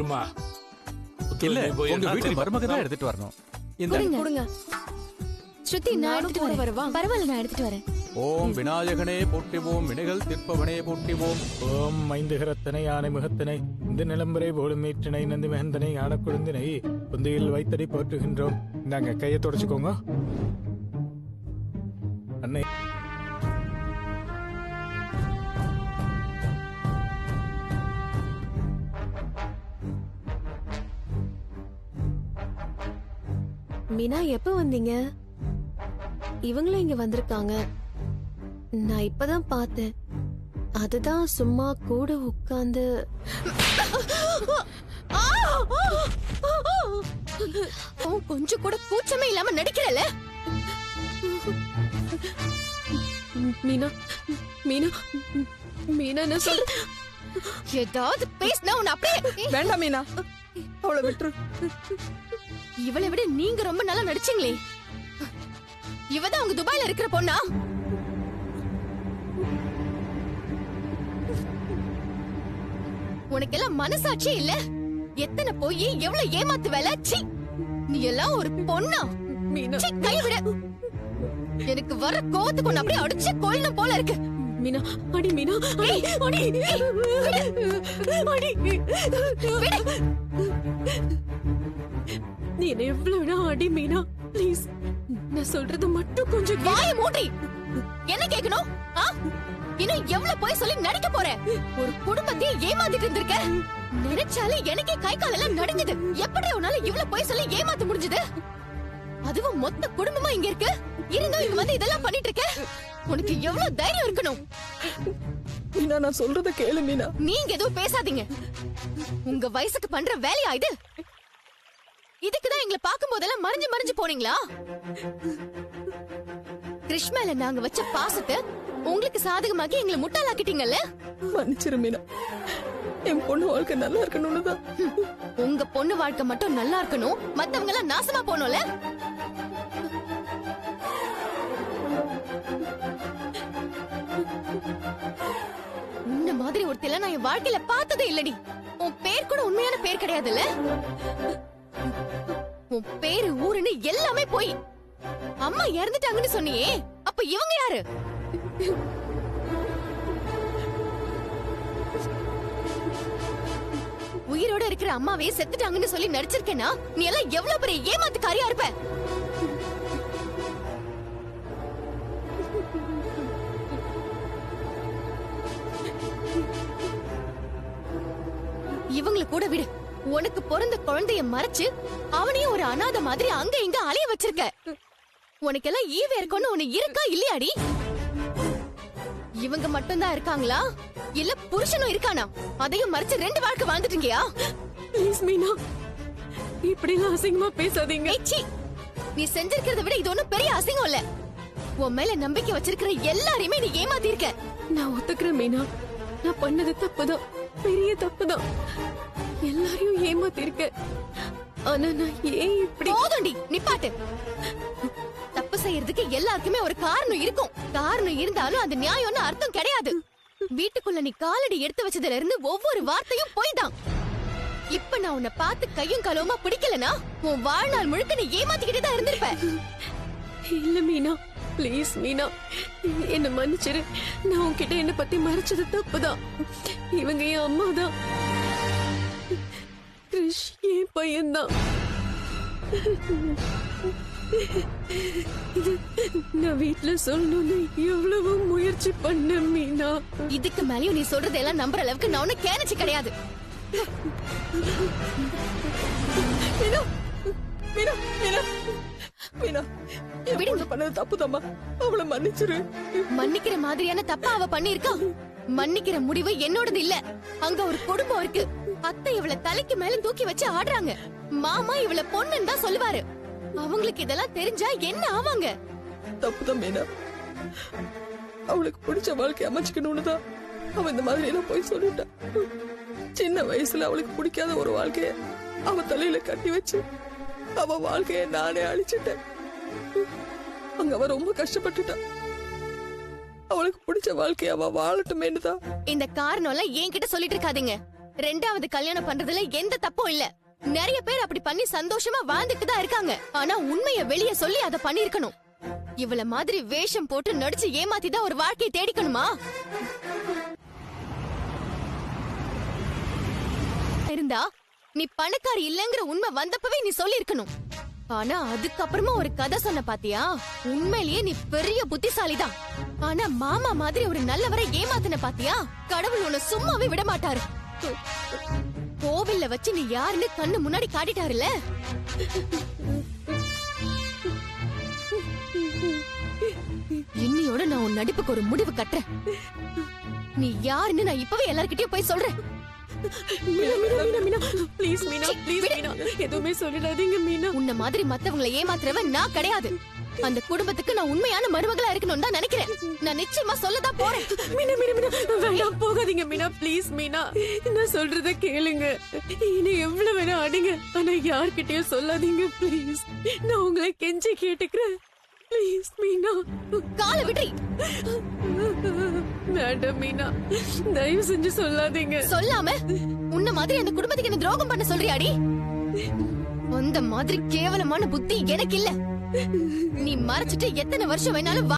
இருமா இல்ல உங்க வீட்டு? மருமக தான் எடுத்துட்டு வரணும். இந்த கொடுங்க. ஸ்ருதி நான் எடுத்துட்டு வரேன் வரவா? பரவாயில்ல நான் எடுத்துட்டு வரேன். ஓம் விநாயகனே போற்றிவோம் வினைகள் தீர்ப்பவனே போற்றிவோம். ஓம் மைந்துகரத்தனை யானை முகத்தினை இந்த நிலம்பரை போலும் மீற்றினை நந்தி மகந்தனை யான குழுந்தினை குந்தியில் வைத்தடி போற்றுகின்றோம். இந்தாங்க கையை தொடச்சுக்கோங்க. அன்னை. மீனா எப்ப வந்தீங்க? இவங்களும் இங்க வந்திருக்காங்க. நான் இப்பதான் பார்த்தேன். அதுதான் சும்மா கூட உட்கார்ந்து. கொஞ்சம் கூட கூச்சமே இல்லாம நடிக்கிறல மீனா மீனா மீனா என்ன சொல்ற ஏதாவது பேசினா உன்னை அப்படியே வேண்டாம் மீனா. அவளை விட்டுரு. இவளை விட நீங்க ரொம்ப நல்லா நடிச்சீங்களே. இவதான் உங்க துபாயில இருக்கிற பொண்ணா? உனக்கெல்லாம் மனசாட்சி இல்ல? எத்தனை போய் எவ்வளவு ஏமாத்து வேலை? சீ நீ எல்லாம் ஒரு பொண்ணா? கை விட. எனக்கு வர கோவத்துக்கு ஒண்ணு அப்படியே அடிச்சு கொள்ளணும் போல இருக்கு. மீனா அடி மீனா. அடி அடி. அடி. நீ என்ன எவ்வளவு வேணா அடி மீனா. ப்ளீஸ் நான் சொல்றது மட்டும் கொஞ்சம். வாய மூடி. என்ன கேக்கணும்? இன்னும் எவ்வளவு போய் சொல்லி நடிக்க போற? ஒரு குடும்பத்தையே ஏமாத்திட்டு இருந்திருக்க. நினைச்சாலே எனக்கே கை கால் எல்லாம் நடுங்குது. எப்படி உன்னால இவ்வளவு போய் சொல்லி ஏமாத்த முடிஞ்சது? அதுவும் மொத்த குடும்பமா இங்க இருக்கு? இருந்தும் இங்க வந்து இதெல்லாம் பண்ணிட்டு இருக்க உனக்கு எவ்வளவு தைரியம் இருக்கணும்? மீனா நான் சொல்றத கேளு மீனா. நீங்க எதுவும் பேசாதீங்க. உங்க வயசுக்கு பண்ற வேலையா இது? இதுக்குதான் எங்களை பார்க்கும் போதெல்லாம் மறைஞ்சு மறைஞ்சு போனீங்களா? கிருஷ் மேல நாங்க வச்ச பாசத்தை உங்களுக்கு சாதகமாக்கி எங்களை முட்டாளாக்கிட்டீங்கல்ல? மன்னிச்சிரு மீனா. என் பொண்ணு வாழ்க்கை நல்லா இருக்கணும்னு தான். உங்க பொண்ணு வாழ்க்கை மட்டும் நல்லா இருக்கணும் மத்தவங்க எல்லாம் நாசமா போகணும்ல? உன்ன மாதிரி ஒருத்தில நான் என் வாழ்க்கையில பார்த்ததே இல்லடி. உன் பேர் கூட உண்மையான பேர் கிடையாதுல்ல? உன் பேரு ஊருன்னு எல்லாமே போய். அம்மா இறந்துட்டாங்கன்னு சொன்னியே அப்ப இவங்க யாரு? உயிரோட இருக்கிற அம்மாவே செத்துட்டாங்கன்னு சொல்லி நடிச்சிருக்கேனா? நீ எல்லாம் எவ்வளவு பெரிய ஏமாத்துக்காரியா இருப்ப? இவங்கள கூட விடு. உனக்கு பிறந்த குழந்தைய மறைச்சு அவனையும் ஒரு அனாதை மாதிரி அங்க இங்க அலைய வச்சிருக்க. உனக்கெல்லாம் ஈவே இருக்கணும் உனக்கு இருக்கா இல்லையாடி? இவங்க மட்டும்தான் இருக்காங்களா? இல்ல புருஷனும் இருக்கானா? அதையும் மறைச்சு ரெண்டு வாழ்க்கை வாழ்ந்துட்டீங்கயா ப்ளீஸ் மீனா. இப்படி எல்லாம் அசிங்கமா பேசாதீங்க. நீ செஞ்சிருக்கிறத விட இது ஒண்ணும் பெரிய அசிங்கம் இல்ல. உன் மேல நம்பிக்கை வச்சிருக்கிற எல்லாரையுமே நீ ஏமாத்திருக்க. நான் ஒத்துக்கிறேன் மீனா. நான் பண்ணது தப்புதான். பெரிய தப்புதான். எல்லாரையும் ஏமாத்திருக்கேன் ஆனா நான் ஏன் இப்படி போதும்டி நிப்பாட்டு. தப்பு செய்யறதுக்கு எல்லாருக்குமே ஒரு காரணம் இருக்கும். காரணம் இருந்தாலும் அது நியாயம்னு அர்த்தம் கிடையாது. வீட்டுக்குள்ள நீ காலடி எடுத்து வச்சதுல இருந்து ஒவ்வொரு வார்த்தையும் போய் தான் இப்ப நான் உன்னை பார்த்து கையும் களவுமா பிடிக்கலனா உன் வாழ்நாள் முழுக்க நீ ஏமாத்திக்கிட்டே தான் இருந்திருப்ப. இல்ல மீனா ப்ளீஸ் மீனா என்ன மன்னிச்சிரு. நான் உன்கிட்ட என்ன பத்தி மறைச்சது தப்புதான். இவங்க என் அம்மா கிருஷ் என் பையன்தான். நான் வீட்ல சொல்லணும்னு எவ்வளவு முயற்சி பண்ண மீனா. இதுக்கு மேலயும் நீ சொல்றதெல்லாம் நம்புற அளவுக்கு நான் ஒண்ணு கேனச்சு கிடையாது. மீனா மீனா மீனா மீனா. பண்ணது தப்புதாம்மா. அவளை மன்னிச்சிரு. மன்னிக்கிற மாதிரியான தப்பா அவ பண்ணிருக்கா மன்னிக்கிற முடிவு என்னோடது இல்ல. அங்க ஒரு குடும்பம் இருக்கு. அத்தை இவள தலைக்கு மேல தூக்கி வச்சு ஆடுறாங்க. மாமா இவள பொண்ணுன்னு தான் சொல்லுவாரு. அவங்களுக்கு இதெல்லாம் தெரிஞ்சா என்ன ஆவாங்க? தப்புதான் மீனா. அவளுக்கு பிடிச்ச வாழ்க்கை அமைச்சுக்கணும்னு தான் அவ இந்த மாதிரி எல்லாம் போய் சொல்லிட்டான் சின்ன வயசுல அவளுக்கு பிடிக்காத ஒரு வாழ்க்கைய அவ தலையில கட்டி வச்சு அவ வாழ்க்கைய நானே அழிச்சிட்டேன். அங்க அவ ரொம்ப கஷ்டப்பட்டுட்டான் அவளுக்கு பிடிச்ச வாழ்க்கைய அவ வாழட்டுமேனு தான் இந்த காரணம் எல்லாம் என்கிட்ட சொல்லிட்டு இருக்காதீங்க ரெண்டாவது கல்யாணம் பண்றதுல எந்த தப்பும் இல்ல. நிறைய பேர் அப்படி பண்ணி சந்தோஷமா வாழ்ந்துட்டு தான் இருக்காங்க. ஆனா உண்மைய வெளிய சொல்லி அத பண்ணிருக்கணும் இவள மாதிரி வேஷம் போட்டு நடிச்சு ஏமாத்தி தான் ஒரு வாழ்க்கையை தேடிக்கணுமா? இருந்தா நீ பணக்காரி இல்லங்கிற உண்மை வந்தப்பவே நீ சொல்லிருக்கணும் ஆனா அதுக்கப்புறமா ஒரு கதை சொன்ன பாத்தியா? உண்மையிலேயே நீ பெரிய புத்திசாலிதான். ஆனா மாமா மாதிரி ஒரு நல்லவரை ஏமாத்தின பாத்தியா? கடவுள் உன்னை சும்மாவே விட மாட்டாரு கோவில்ல வச்சு நீ யாருன்னு கண்ணு முன்னாடி காட்டிட்டாருல இன்னியோட நான் உன் நடிப்புக்கு ஒரு முடிவு கட்டுறேன். நீ யாருன்னு நான் இப்பவே எல்லார்கிட்டயும் போய் சொல்றேன். Meena Meena Meena Meena. Please Meena please. Meena. எதுவுமே சொல்லிடாதீங்க மீனா. உன்ன மாதிரி மத்தவங்களை ஏமாத்துறவன் நான் கிடையாது. அந்த குடும்பத்துக்கு நான் உண்மையான மருமகளா இருக்கணும்னு தான் நினைக்கிறேன். நான் நிச்சயமா சொல்லதான் போறேன். மீனா மீனா மீனா. வேண்டாம் போகாதீங்க மீனா. ப்ளீஸ் மீனா. நான் சொல்றத கேளுங்க. இனி எவ்வளவு வேணா அடிங்க. ஆனா யார்கிட்டயும் சொல்லாதீங்க ப்ளீஸ் நான் உங்களை கெஞ்சி கேட்டுக்கிறேன். ப்ளீஸ் மீனா. காலை விட்ரி மேடம் மீனா. தயவு செஞ்சு சொல்லாதீங்க. சொல்லாம? உன்ன மாதிரி அந்த குடும்பத்துக்கு என்ன துரோகம் பண்ண சொல்றியாடி? அந்த மாதிரி கேவலமான புத்தி எனக்கு இல்ல நீ மறைச்சிட்டு எத்தனை வருஷம் வேணாலும்